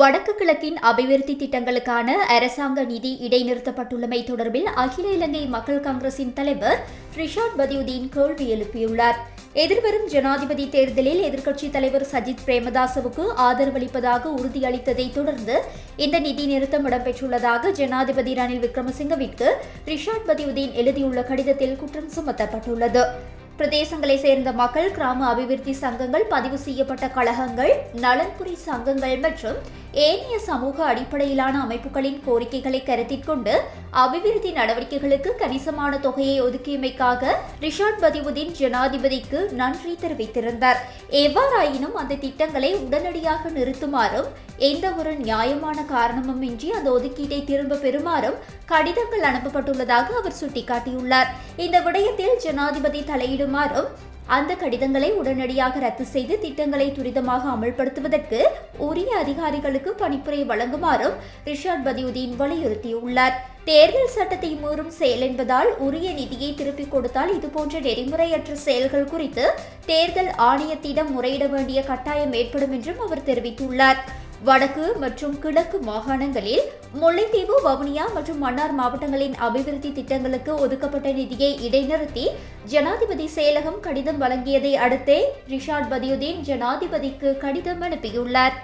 வடக்கு கிழக்கின் அபிவிருத்தி திட்டங்களுக்கான அரசாங்க நிதி இடைநிறுத்தப்பட்டுள்ளமை தொடர்பில் அகில இலங்கை மக்கள் காங்கிரசின் தலைவர் ரிஷாட் பதியுதீன் கேள்வி எழுப்பியுள்ளார். எதிர்வரும் ஜனாதிபதி தேர்தலில் எதிர்க்கட்சித் தலைவர் சஜித் பிரேமதாசவுக்கு ஆதரவளிப்பதாக உறுதியளித்ததை தொடர்ந்து இந்த நிதி நிறுத்தம் இடம்பெற்றுள்ளதாக ஜனாதிபதி ரணில் விக்ரமசிங்கவிற்கு ரிஷாட் பதியுதீன் எழுதியுள்ள கடிதத்தில் குற்றம் சுமத்தப்பட்டுள்ளது. பிரதேசங்களை சேர்ந்த மக்கள் கிராம அபிவிருத்தி சங்கங்கள் பதிவு செய்யப்பட்ட கழகங்கள் நலன்புரி சங்கங்கள் மற்றும் ஏனைய சமூக அடிப்படையிலான அமைப்புகளின் கோரிக்கைகளை கருத்தில் கொண்டு அபிவிருத்தி நடவடிக்கைகளுக்கு கணிசமான தொகையை ஒதுக்கியமைக்காக ரிஷாட் பதிவுதீன் ஜனாதிபதிக்கு நன்றி தெரிவித்திருந்தார். எவ்வாறாயினும் அந்த திட்டங்களை உடனடியாக நிறுத்துமாறும் எந்த ஒரு நியாயமான காரணமும் இன்றி அந்த ஒதுக்கீட்டை திரும்ப பெறுமாறும் கடிதங்கள் அனுப்பப்பட்டுள்ளதாக அவர் சுட்டிக்காட்டியுள்ளார். இந்த விடயத்தில் ஜனாதிபதி தலையிடும் தலையிடுமாறும் அந்த கடிதங்களை உடனடியாக ரத்து செய்து திட்டங்களை துரிதமாக அமல்படுத்துவதற்கு உரிய அதிகாரிகளுக்கு பணிப்புரை வழங்குமாறும் ரிஷாட் பதியுதீன் வலியுறுத்தியுள்ளார். தேர்தல் சட்டத்தை மீறும் செயல் என்பதால் உரிய நிதியை திருப்பிக் கொடுத்தால் இதுபோன்ற நெறிமுறையற்ற செயல்கள் குறித்து தேர்தல் ஆணையத்திடம் முறையிட வேண்டிய கட்டாயம் ஏற்படும் என்றும் அவர் தெரிவித்துள்ளார். வடக்கு மற்றும் கிழக்கு மாகாணங்களில் முல்லைத்தீவு வவுனியா மற்றும் மன்னார் மாவட்டங்களின் அபிவிருத்தி திட்டங்களுக்கு ஒதுக்கப்பட்ட நிதியை இடைநிறுத்தி ஜனாதிபதி செயலகம் கடிதம் வழங்கியதை அடுத்தே ரிஷாட் பதியுதீன் ஜனாதிபதிக்கு கடிதம் அனுப்பியுள்ளார்.